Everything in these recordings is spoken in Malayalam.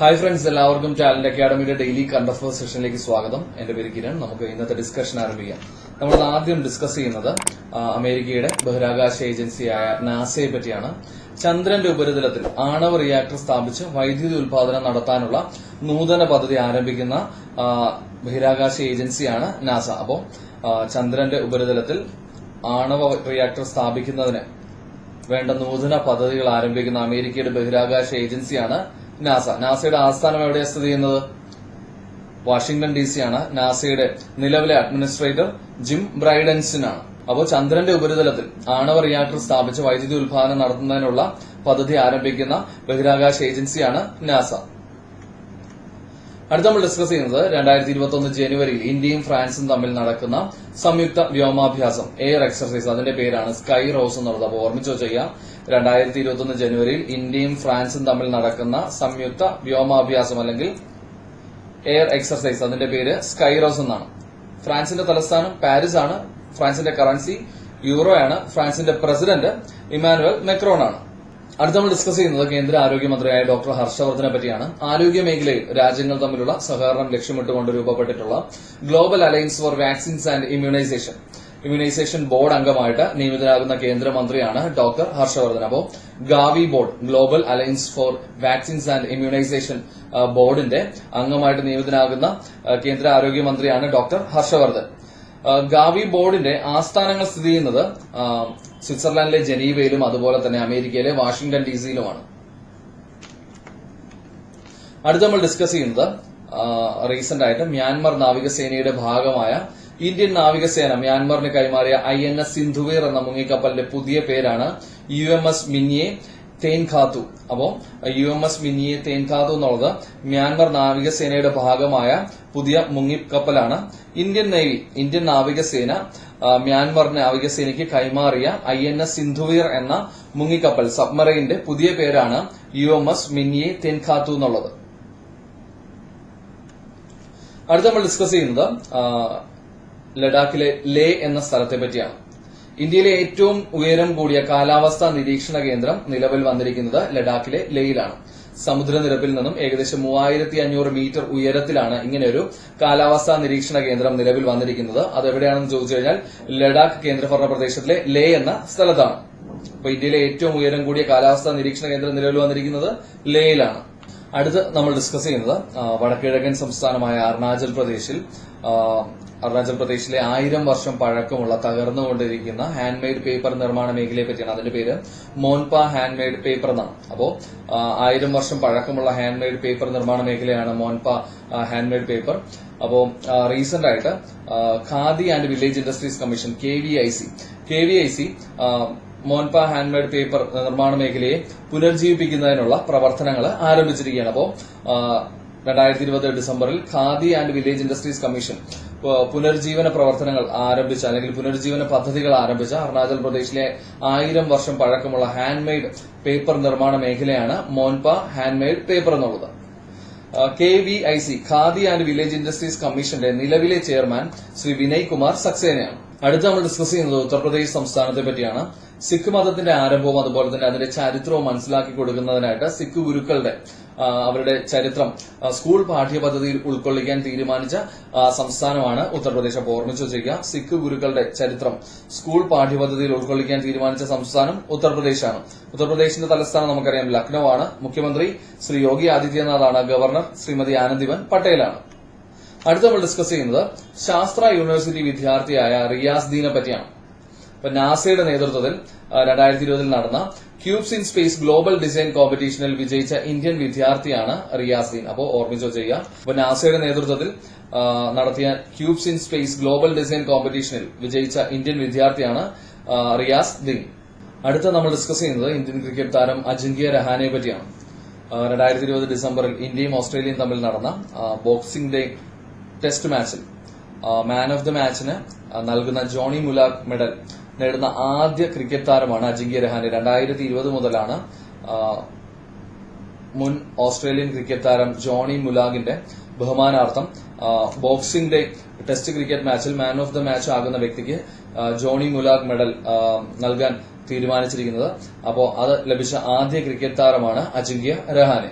ഹായ് ഫ്രണ്ട്സ് എല്ലാവർക്കും ടാലന്റ് അക്കാഡമിയുടെ ഡെയിലി കണ്ടഫർ സെഷനിലേക്ക് സ്വാഗതം. എന്റെ പേര് കിരൺ. നമുക്ക് ഇന്നത്തെ ഡിസ്കഷൻ ആരംഭിക്കാം. നമ്മൾ ആദ്യം ഡിസ്കസ് ചെയ്യുന്നത് അമേരിക്കയുടെ ബഹിരാകാശ ഏജൻസിയായ നാസയെ പറ്റിയാണ്. ചന്ദ്രന്റെ ഉപരിതലത്തിൽ ആണവ റിയാക്ടർ സ്ഥാപിച്ച് വൈദ്യുതി ഉൽപാദനം നടത്താനുള്ള നൂതന പദ്ധതി ആരംഭിക്കുന്ന ബഹിരാകാശ ഏജൻസിയാണ് നാസ. അപ്പോൾ ചന്ദ്രന്റെ ഉപരിതലത്തിൽ ആണവ റിയാക്ടർ സ്ഥാപിക്കുന്നതിന് വേണ്ട നൂതന പദ്ധതികൾ ആരംഭിക്കുന്ന അമേരിക്കയുടെ ബഹിരാകാശ ഏജൻസിയാണ് നാസ. നാസയുടെ ആസ്ഥാനം എവിടെയാണ് സ്ഥിതി ചെയ്യുന്നത്? വാഷിംഗ്ടൺ ഡി സി ആണ്. നാസയുടെ നിലവിലെ അഡ്മിനിസ്ട്രേറ്റർ ജിം ബ്രൈഡൻസിനാണ്. അപ്പോൾ ചന്ദ്രന്റെ ഉപരിതലത്തിൽ ആണവ റിയാക്ടർ സ്ഥാപിച്ച് വൈദ്യുതി ഉൽപാദനം നടത്തുന്നതിനുള്ള പദ്ധതി ആരംഭിക്കുന്ന ബഹിരാകാശ ഏജൻസിയാണ് നാസ. അടുത്ത നമ്മൾ ഡിസ്കസ് ചെയ്യുന്നത് രണ്ടായിരത്തി ഇരുപത്തി ഒന്ന് ജനുവരിയിൽ ഇന്ത്യയും ഫ്രാൻസും തമ്മിൽ നടക്കുന്ന സംയുക്ത വ്യോമാഭ്യാസം എയർ എക്സർസൈസ് അതിന്റെ പേരാണ് സ്കൈ റോസ് എന്നുള്ളത്. അപ്പോൾ ഓർമ്മിച്ചോ ചെയ്യാം. രണ്ടായിരത്തി ഇരുപത്തി ഒന്ന് ജനുവരിയിൽ ഇന്ത്യയും ഫ്രാൻസും തമ്മിൽ നടക്കുന്ന സംയുക്ത വ്യോമാഭ്യാസം അല്ലെങ്കിൽ എയർ എക്സർസൈസ് അതിന്റെ പേര് സ്കൈ റോസ് എന്നാണ്. ഫ്രാൻസിന്റെ തലസ്ഥാനം പാരീസ് ആണ്. ഫ്രാൻസിന്റെ കറൻസി യൂറോ ആണ്. ഫ്രാൻസിന്റെ പ്രസിഡന്റ് ഇമാനുവൽ മെക്രോൺ ആണ്. അടുത്ത നമ്മൾ ഡിസ്കസ് ചെയ്യുന്നത് കേന്ദ്ര ആരോഗ്യമന്ത്രിയായ ഡോക്ടർ ഹർഷവർദ്ധനെ പറ്റിയാണ്. ആരോഗ്യ മേഖലയിൽ രാജ്യങ്ങൾ തമ്മിലുള്ള സഹകരണം ലക്ഷ്യമിട്ടുകൊണ്ട് രൂപപ്പെട്ടിട്ടുള്ള global alliance for vaccines and immunisation immunisation board അംഗമായിട്ട് നിയമിതരാകുന്ന കേന്ദ്രമന്ത്രിയാണ് ഡോക്ടർ ഹർഷവർദ്ധൻ. അപ്പോൾ GAVI board global alliance for vaccines and immunisation ബോർഡിന്റെ അംഗമായിട്ട് നിയമിതനാകുന്ന കേന്ദ്ര ആരോഗ്യമന്ത്രിയാണ് ഡോക്ടർ ഹർഷവർദ്ധൻ. ഗാവി ബോർഡിന്റെ ആസ്ഥാനങ്ങൾ സ്ഥിതി ചെയ്യുന്നത് സ്വിറ്റ്സർലാൻഡിലെ ജനീവയിലും അതുപോലെ തന്നെ അമേരിക്കയിലെ വാഷിംഗ്ടൺ ഡി സിയിലുമാണ് അടുത്ത നമ്മൾ ഡിസ്കസ് ചെയ്യുന്നത് റീസെന്റ് ആയിട്ട് മ്യാൻമർ നാവികസേനയുടെ ഭാഗമായ ഇന്ത്യൻ നാവികസേന മ്യാൻമറിന് കൈമാറിയ ഐ എൻ എസ് സിന്ധുവീർ എന്ന മുങ്ങിക്കപ്പലിന്റെ പുതിയ പേരാണ് U M S Minye Theinkhathu അപ്പോ U M S Minye Theinkhathu എന്നുള്ളത് മ്യാൻമർ നാവികസേനയുടെ ഭാഗമായ പുതിയ മുങ്ങിക്കപ്പലാണ് ഇന്ത്യൻ നേവി ഇന്ത്യൻ നാവികസേന മ്യാൻമർ നാവികസേനയ്ക്ക് കൈമാറിയ ഐ എൻ എസ് സിന്ധുവീർ എന്ന മുങ്ങിക്കപ്പൽ സബ്മറൈന്റെ പുതിയ പേരാണ് U M S Minye Theinkhathu എന്നുള്ളത്. അടുത്ത നമ്മൾ ഡിസ്കസ് ചെയ്യുന്നത് ലഡാക്കിലെ ലേ എന്ന സ്ഥലത്തെ പറ്റിയാണ്. ഇന്ത്യയിലെ ഏറ്റവും ഉയരം കൂടിയ കാലാവസ്ഥാ നിരീക്ഷണ കേന്ദ്രം നിലവിൽ വന്നിരിക്കുന്നത് ലഡാക്കിലെ ലേയിലാണ്. സമുദ്രനിരപ്പിൽ നിന്നും ഏകദേശം മൂവായിരത്തി അഞ്ഞൂറ് മീറ്റർ ഉയരത്തിലാണ് ഇങ്ങനെയൊരു കാലാവസ്ഥാ നിരീക്ഷണ കേന്ദ്രം നിലവിൽ വന്നിരിക്കുന്നത്. അത് എവിടെയാണെന്ന് ചോദിച്ചു കഴിഞ്ഞാൽ ലഡാക്ക് കേന്ദ്രഭരണ പ്രദേശത്തിലെ ലേ എന്ന സ്ഥലത്താണ്. അപ്പൊ ഇന്ത്യയിലെ ഏറ്റവും ഉയരം കൂടിയ കാലാവസ്ഥാ നിരീക്ഷണ കേന്ദ്രം നിലവിൽ വന്നിരിക്കുന്നത് ലേയിലാണ്. അടുത്ത് നമ്മൾ ഡിസ്കസ് ചെയ്യുന്നത് വടക്കിഴക്കൻ സംസ്ഥാനമായ അരുണാചൽ പ്രദേശിൽ അരുണാചൽ പ്രദേശിലെ ആയിരം വർഷം പഴക്കമുള്ള തകർന്നുകൊണ്ടിരിക്കുന്ന ഹാൻഡ് മെയ്ഡ് പേപ്പർ നിർമ്മാണ മേഖലയെ പറ്റിയാണ്. അതിന്റെ പേര് മോൻപ ഹാൻഡ് മെയ്ഡ് പേപ്പർ എന്നാണ്. അപ്പോ ആ, ആയിരം വർഷം പഴക്കമുള്ള ഹാൻഡ് മെയ്ഡ് പേപ്പർ നിർമ്മാണ മേഖലയാണ് മോൻപ ഹാൻഡ് മെയ്ഡ് പേപ്പർ അപ്പോൾ റീസെന്റ് ആയിട്ട് Khadi and village industries commission K V I C. K V I C Monpa handmade paper നിർമ്മാണ മേഖലയെ പുനർജീവിപ്പിക്കുന്നതിനുള്ള പ്രവർത്തനങ്ങൾ ആരംഭിച്ചിരിക്കുകയാണ്. അപ്പോൾ രണ്ടായിരത്തി ഇരുപത് ഡിസംബറിൽ Khadi and village industries commission പുനർജീവന പ്രവർത്തനങ്ങൾ ആരംഭിച്ച അല്ലെങ്കിൽ പുനർജീവന പദ്ധതികൾ ആരംഭിച്ച അരുണാചൽ പ്രദേശിലെ ആയിരം വർഷം പഴക്കമുള്ള ഹാൻഡ്മെയ്ഡ് പേപ്പർ നിർമ്മാണ മേഖലയാണ് മോൻപ ഹാൻഡ്മെയ്ഡ് പേപ്പർ എന്നുള്ളത്. K V I C Khadi and village industries കമ്മീഷന്റെ നിലവിലെ ചെയർമാൻ ശ്രീ വിനയ് കുമാർ സക്സേനയാണ്. അടുത്ത നമ്മൾ ഡിസ്കസ് ചെയ്യുന്നത് ഉത്തർപ്രദേശ് സംസ്ഥാനത്തെ പറ്റിയാണ്. സിഖ് മതത്തിന്റെ ആരംഭവും അതുപോലെ തന്നെ അതിന്റെ ചരിത്രവും മനസ്സിലാക്കി കൊടുക്കുന്നതിനായിട്ട് സിഖ് ഗുരുക്കളുടെ അവരുടെ ചരിത്രം സ്കൂൾ പാഠ്യപദ്ധതിയിൽ ഉൾക്കൊള്ളിക്കാൻ തീരുമാനിച്ച സംസ്ഥാനമാണ് ഉത്തർപ്രദേശ്. അപ്പോൾ ഓർമ്മിച്ചു വെച്ചേക്കുക സിഖ് ഗുരുക്കളുടെ ചരിത്രം സ്കൂൾ പാഠ്യപദ്ധതിയിൽ ഉൾക്കൊള്ളിക്കാൻ തീരുമാനിച്ച സംസ്ഥാനം ഉത്തർപ്രദേശാണ്. ഉത്തർപ്രദേശിന്റെ തലസ്ഥാനം നമുക്കറിയാം ലക്നൌ ആണ് മുഖ്യമന്ത്രി ശ്രീ യോഗി ആദിത്യനാഥാണ് ഗവർണർ. ശ്രീമതി ആനന്ദിബൻ പട്ടേലാണ്. അടുത്ത നമ്മൾ ഡിസ്കസ് ചെയ്യുന്നത് ശാസ്ത്ര യൂണിവേഴ്സിറ്റി വിദ്യാർത്ഥിയായ റിയാസ് ദീനെ പറ്റിയാണ്. അപ്പൊ നാസയുടെ നേതൃത്വത്തിൽ രണ്ടായിരത്തി ഇരുപതിൽ നടന്ന cubes in space global design കോമ്പറ്റീഷനിൽ വിജയിച്ച ഇന്ത്യൻ വിദ്യാർത്ഥിയാണ് റിയാസീൻ അപ്പോൾ ഓർമ്മിച്ചോ ചെയ്യുക അപ്പോൾ നാസയുടെ നേതൃത്വത്തിൽ നടത്തിയ cubes in space global design കോമ്പറ്റീഷനിൽ വിജയിച്ച ഇന്ത്യൻ വിദ്യാർത്ഥിയാണ് റിയാസ് ദീൻ അടുത്ത നമ്മൾ ഡിസ്കസ് ചെയ്യുന്നത് ഇന്ത്യൻ ക്രിക്കറ്റ് താരം അജിങ്ക്യ രഹാനെ പറ്റിയാണ്. രണ്ടായിരത്തി ഇരുപത് ഡിസംബറിൽ ഇന്ത്യയും ഓസ്ട്രേലിയയും തമ്മിൽ നടന്ന ബോക്സിംഗ് ഡേ ടെസ്റ്റ് മാച്ചിൽ മാൻ ഓഫ് ദി മാച്ചിന് നൽകുന്ന ജോണി മുലാഖ് മെഡൽ. നേടുന്ന ആദ്യ ക്രിക്കറ്റ് താരമാണ് അജിങ്ക്യ രഹാനെ. രണ്ടായിരത്തി ഇരുപത് മുതലാണ് മുൻ ഓസ്ട്രേലിയൻ ക്രിക്കറ്റ് താരം ജോണി മുലാഗിന്റെ ബഹുമാനാർത്ഥം ബോക്സിംഗ് ഡേ ടെസ്റ്റ് ക്രിക്കറ്റ് മാച്ചിൽ മാൻ ഓഫ് ദ മാച്ച് ആകുന്ന വ്യക്തിക്ക് ജോണി മുലാഗ് മെഡൽ നൽകാൻ തീരുമാനിച്ചിരിക്കുന്നത്. അപ്പോൾ അത് ലഭിച്ച ആദ്യ ക്രിക്കറ്റ് താരമാണ് അജിങ്ക്യ രഹാനെ.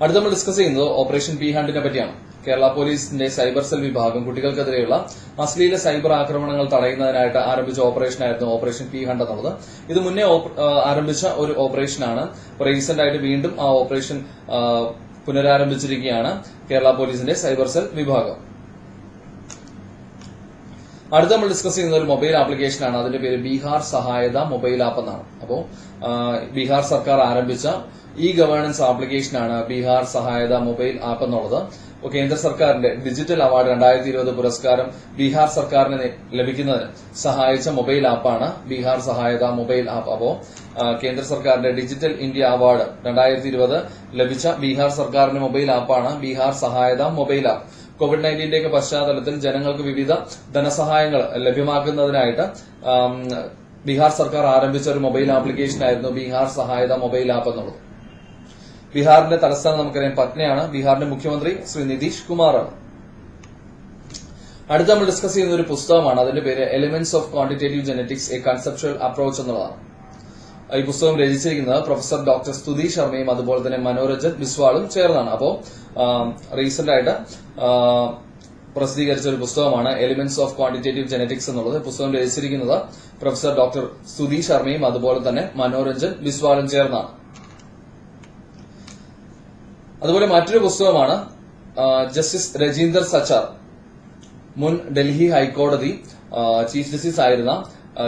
അടുത്ത നമ്മൾ ഡിസ്കസ് ചെയ്യുന്നത് ഓപ്പറേഷൻ പി ഹാൻഡിനെ പറ്റിയാണ്. കേരള പോലീസിന്റെ സൈബർ സെൽ വിഭാഗം കുട്ടികൾക്കെതിരെയുള്ള അശ്ലീല സൈബർ ആക്രമണങ്ങൾ തടയുന്നതിനായിട്ട് ആരംഭിച്ച ഓപ്പറേഷനായിരുന്നു ഓപ്പറേഷൻ പി ഹണ്ട് എന്നുള്ളത്. ഇത് മുന്നേ ആരംഭിച്ച ഒരു ഓപ്പറേഷനാണ്. റീസെന്റ് ആയിട്ട് വീണ്ടും ആ ഓപ്പറേഷൻ പുനരാരംഭിച്ചിരിക്കുകയാണ് കേരള പോലീസിന്റെ സൈബർ സെൽ വിഭാഗം. അടുത്ത നമ്മൾ ഡിസ്കസ് ചെയ്യുന്ന ഒരു മൊബൈൽ ആപ്ലിക്കേഷനാണ്. അതിന്റെ പേര് ബീഹാർ സഹായത മൊബൈൽ ആപ്പ് എന്നാണ്. അപ്പോൾ ബീഹാർ സർക്കാർ ആരംഭിച്ച ഇ ഗവേണൻസ് ആപ്ലിക്കേഷനാണ് ബീഹാർ സഹായത മൊബൈൽ ആപ്പ് എന്നുള്ളത്. കേന്ദ്ര സർക്കാരിന്റെ ഡിജിറ്റൽ അവാർഡ് രണ്ടായിരത്തി ഇരുപത് പുരസ്കാരം ബീഹാർ സർക്കാരിന് ലഭിക്കുന്നതിന് സഹായിച്ച മൊബൈൽ ആപ്പാണ് ബീഹാർ സഹായത മൊബൈൽ ആപ്പ്. അപ്പോ കേന്ദ്ര സർക്കാരിന്റെ ഡിജിറ്റൽ ഇന്ത്യ അവാർഡ് രണ്ടായിരത്തി ഇരുപത് ലഭിച്ച ബീഹാർ സർക്കാരിന്റെ മൊബൈൽ ആപ്പാണ് Bihar Sahayata mobile app. Covid നയന്റീന്റെയൊക്കെ പശ്ചാത്തലത്തിൽ ജനങ്ങൾക്ക് വിവിധ ധനസഹായങ്ങൾ ലഭ്യമാക്കുന്നതിനായിട്ട് ബീഹാർ സർക്കാർ ആരംഭിച്ച ഒരു മൊബൈൽ ആപ്ലിക്കേഷൻ ആയിരുന്നു ബീഹാർ സഹായത മൊബൈൽ ആപ്പ് എന്നുള്ളത്. ബീഹാറിന്റെ തലസ്ഥാനം നമുക്കറിയാം പട്നയാണ്. ബീഹാറിന്റെ മുഖ്യമന്ത്രി ശ്രീ നിതീഷ് കുമാറാണ്. അടുത്ത നമ്മൾ ഡിസ്കസ് ചെയ്യുന്ന ഒരു പുസ്തകമാണ്. അതിന്റെ പേര് elements of quantitative genetics a conceptual approach എന്നുള്ളതാണ്. ഈ പുസ്തകം രചിച്ചിരിക്കുന്നത് പ്രൊഫസർ ഡോക്ടർ സ്തുതി ശർമ്മയും അതുപോലെ തന്നെ മനോരഞ്ജൻ ബിസ്വാളും ചേർന്നാണ്. അപ്പോൾ റീസെന്റ് ആയിട്ട് പ്രസിദ്ധീകരിച്ച ഒരു പുസ്തകമാണ് എലിമെന്റ്സ് ഓഫ് ക്വാണ്ടിറ്റേറ്റീവ് ജെനറ്റിക്സ് എന്നുള്ളത്. പുസ്തകം രചിച്ചിരിക്കുന്നത് പ്രൊഫസർ ഡോക്ടർ സ്തുതി ശർമ്മയും അതുപോലെ തന്നെ മനോരഞ്ജൻ ബിസ്വാളും ചേർന്നാണ്. അതുപോലെ മറ്റൊരു പുസ്തകമാണ് ജസ്റ്റിസ് രജീന്ദർ സച്ചാർ മുൻ ഡൽഹി ഹൈക്കോടതി ചീഫ് ജസ്റ്റിസ് ആയിരുന്ന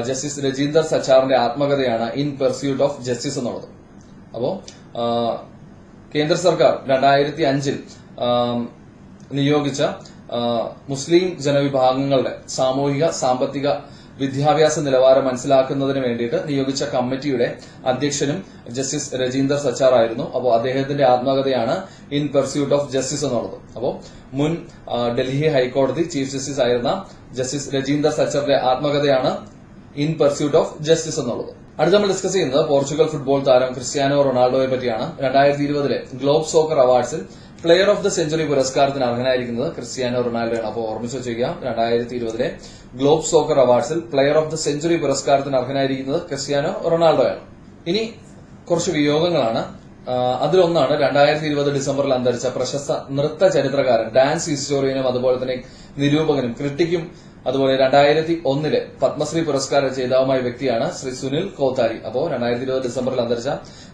ജസ്റ്റിസ് രജീന്ദർ സച്ചാറിന്റെ ആത്മകഥയാണ് ഇൻ പെർസ്യൂട്ട് ഓഫ് ജസ്റ്റിസ് എന്നുള്ളത്. അപ്പോ കേന്ദ്ര സർക്കാർ രണ്ടായിരത്തി അഞ്ചിൽ നിയോഗിച്ച മുസ്ലിം ജനവിഭാഗങ്ങളുടെ സാമൂഹിക സാമ്പത്തിക വിദ്യാഭ്യാസ നിലവാരം മനസ്സിലാക്കുന്നതിന് വേണ്ടിയിട്ട് നിയോഗിച്ച കമ്മിറ്റിയുടെ അധ്യക്ഷനും ജസ്റ്റിസ് രജീന്ദർ സച്ചാർ ആയിരുന്നു. അപ്പോൾ അദ്ദേഹത്തിന്റെ ആത്മകഥയാണ് ഇൻ പെർസ്യൂട്ട് ഓഫ് ജസ്റ്റിസ് എന്നുള്ളത്. അപ്പോൾ മുൻ ഡൽഹി ഹൈക്കോടതി ചീഫ് ജസ്റ്റിസ് ആയിരുന്ന ജസ്റ്റിസ് രജീന്ദർ സച്ചറിന്റെ ആത്മകഥയാണ് ഇൻ പെർസ്യൂട്ട് ഓഫ് ജസ്റ്റിസ് എന്നുള്ളത്. അടുത്ത നമ്മൾ ഡിസ്കസ് ചെയ്യുന്നത് പോർച്ചുഗൽ ഫുട്ബോൾ താരം ക്രിസ്ത്യാനോ റൊണാൾഡോയെ പറ്റിയാണ്. രണ്ടായിരത്തി ഇരുപതിലെ ഗ്ലോബ് സോക്കർ അവാർഡ്സിൽ പ്ലെയർ ഓഫ് ദ സെഞ്ചുറി പുരസ്കാരത്തിന് അർഹനായിരിക്കുന്നത് ക്രിസ്ത്യാനോ റൊണാൾഡോയാണ്. അപ്പോൾ ഓർമ്മിച്ച് വെച്ചിരിക്കുക രണ്ടായിരത്തി ഇരുപതിലെ ഗ്ലോബ് സോക്കർ അവാർഡ്സിൽ പ്ലെയർ ഓഫ് ദ സെഞ്ചുറി പുരസ്കാരത്തിന് അർഹനായിരിക്കുന്നത് ക്രിസ്ത്യാനോ റൊണാൾഡോയാണ്. ഇനി കുറച്ച് വിയോഗങ്ങളാണ്. അതിലൊന്നാണ് രണ്ടായിരത്തി ഇരുപത് ഡിസംബറിൽ അന്തരിച്ച പ്രശസ്ത നൃത്ത ചരിത്രകാരൻ ഡാൻസ് ഹിസ്റ്റോറിയനും അതുപോലെ തന്നെ നിരൂപകനും ക്രിട്ടിക്കും അതുപോലെ രണ്ടായിരത്തി ഒന്നിലെ പത്മശ്രീ പുരസ്കാര ജേതാവുമായ വ്യക്തിയാണ് ശ്രീ സുനിൽ കോത്താരി. അപ്പോ രണ്ടായിരത്തി ഇരുപത് ഡിസംബറിൽ അന്തരിച്ച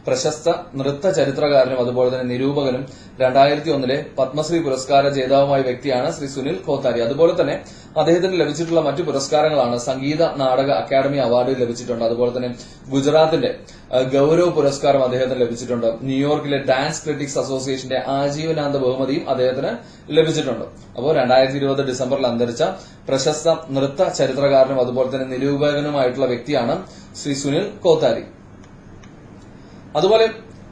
പ്രശസ്ത നൃത്ത ചരിത്രകാരനും അതുപോലെ തന്നെ നിരൂപകനും രണ്ടായിരത്തി ഒന്നിലെ പത്മശ്രീ പുരസ്കാര ജേതാവുമായ വ്യക്തിയാണ് ശ്രീ സുനിൽ കോത്താരി. അതുപോലെ തന്നെ അദ്ദേഹത്തിന് ലഭിച്ചിട്ടുള്ള മറ്റു പുരസ്കാരങ്ങളാണ് സംഗീത നാടക അക്കാദമി അവാർഡ് ലഭിച്ചിട്ടുണ്ട്. അതുപോലെ തന്നെ ഗുജറാത്തിന്റെ ഗൌരവ ഗൌരവ് പുരസ്കാരം അദ്ദേഹത്തിന് ലഭിച്ചിട്ടുണ്ട്. ന്യൂയോർക്കിലെ ഡാൻസ് ക്രിറ്റിക്സ് അസോസിയേഷന്റെ ആജീവനാന്ത ബഹുമതിയും അദ്ദേഹത്തിന് ലഭിച്ചിട്ടുണ്ട്. അപ്പോൾ രണ്ടായിരത്തി ഇരുപത് ഡിസംബറിൽ അന്തരിച്ച പ്രശസ്ത നൃത്ത ചരിത്രകാരനും അതുപോലെ തന്നെ നിരൂപകനുമായിട്ടുള്ള വ്യക്തിയാണ് ശ്രീ സുനിൽ കോത്താരി. അതുപോലെ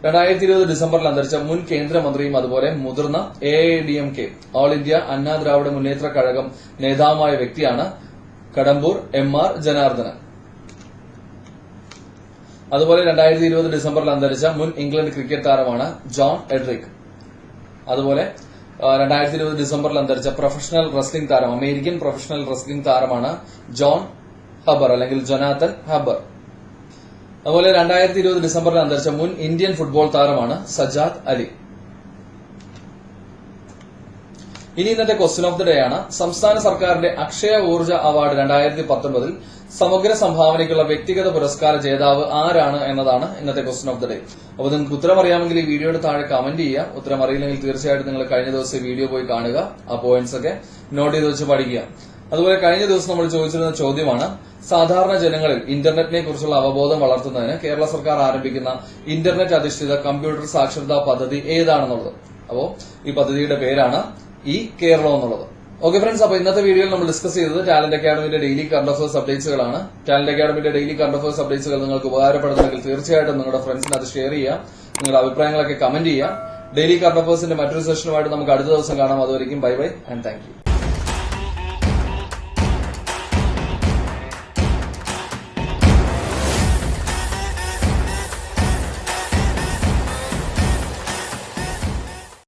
രണ്ടായിരത്തി ഇരുപത് ഡിസംബറിൽ അന്തരിച്ച മുൻ കേന്ദ്രമന്ത്രിയും അതുപോലെ മുതിർന്ന A I D M K all India Anna Dravida Munnetra Kazhagam നേതാവുമായ വ്യക്തിയാണ് കടമ്പൂർ എം ആർ ജനാർദ്ദനൻ. അതുപോലെ രണ്ടായിരത്തി ഇരുപത് ഡിസംബറിൽ അന്തരിച്ച മുൻ ഇംഗ്ലണ്ട് ക്രിക്കറ്റ് താരമാണ് ജോൺ എഡ്രിക്. അതുപോലെ രണ്ടായിരത്തി ഇരുപത് ഡിസംബറിൽ അന്തരിച്ച പ്രൊഫഷണൽ റെസ്ലിംഗ് താരം അമേരിക്കൻ പ്രൊഫഷണൽ റെസ്ലിംഗ് താരമാണ് ജോൺ ഹബർ അല്ലെങ്കിൽ ജൊനാത്തൻ ഹബർ. അതുപോലെ രണ്ടായിരത്തി ഇരുപത് ഡിസംബറിൽ അന്തരിച്ച മുൻ ഇന്ത്യൻ ഫുട്ബോൾ താരമാണ് സജാദ് അലി. ഇനി ഇന്നത്തെ ക്വസ്റ്റ്യൻ ഓഫ് ദി ഡേ ആണ്. സംസ്ഥാന സർക്കാരിന്റെ അക്ഷയ ഊർജ അവാർഡ് രണ്ടായിരത്തി പത്തൊൻപതിൽ സമഗ്ര സംഭാവനയ്ക്കുള്ള വ്യക്തിഗത പുരസ്കാര ജേതാവ് ആരാണ് എന്നതാണ് ഇന്നത്തെ ക്വസ്റ്റ്യൻ ഓഫ് ദി ഡേ. അപ്പോൾ നിങ്ങൾക്ക് ഉത്തരം അറിയാമെങ്കിൽ ഈ വീഡിയോയുടെ താഴെ കമന്റ് ചെയ്യുക. ഉത്തരം അറിയില്ലെങ്കിൽ തീർച്ചയായിട്ടും നിങ്ങൾ കഴിഞ്ഞ ദിവസം വീഡിയോ പോയി കാണുക. ആ പോയിന്റ്സ് ഒക്കെ നോട്ട് ചെയ്ത് വെച്ച് പഠിക്കുക. അതുപോലെ കഴിഞ്ഞ ദിവസം നമ്മൾ ചോദിച്ചിരുന്ന ചോദ്യമാണ് സാധാരണ ജനങ്ങളിൽ ഇന്റർനെറ്റിനെ കുറിച്ചുള്ള അവബോധം വളർത്തുന്നതിന് കേരള സർക്കാർ ആരംഭിക്കുന്ന ഇന്റർനെറ്റ് അധിഷ്ഠിത കമ്പ്യൂട്ടർ സാക്ഷരതാ പദ്ധതി ഏതാണെന്നുള്ളത്? അപ്പോൾ ഈ പദ്ധതിയുടെ പേരാണ് ഈ കേരളം എന്നുള്ളത്. ഓക്കെ ഫ്രണ്ട്സ് അപ്പൊ ഇന്നത്തെ വീഡിയോയിൽ നമ്മൾ ഡിസ്കസ് ചെയ്തത് ടാലന്റ് അക്കാഡമിയുടെ ഡെയിലി കറണ്ട് അഫേഴ്സ് അപ്ഡേറ്റ്സുകളാണ് ടാലന്റ് അക്കാഡമിയുടെ ഡെയിലി കറണ്ട് അഫേഴ്സ് അപ്ഡേറ്റ്സുകൾ നിങ്ങൾക്ക് ഉപകാരപ്പെടുന്നുണ്ടെങ്കിൽ തീർച്ചയായിട്ടും നിങ്ങളുടെ ഫ്രണ്ട്സിന് അത് ഷെയർ ചെയ്യുക. നിങ്ങളുടെ അഭിപ്രായങ്ങളൊക്കെ കമന്റ് ചെയ്യുക. ഡെയിലി കറണ്ട് അഫേഴ്സിന്റെ മറ്റൊരു സെഷനുമായിട്ട് നമുക്ക് അടുത്ത ദിവസം കാണാം. അതുവരെയും ബൈ ബൈ ആൻഡ് താങ്ക്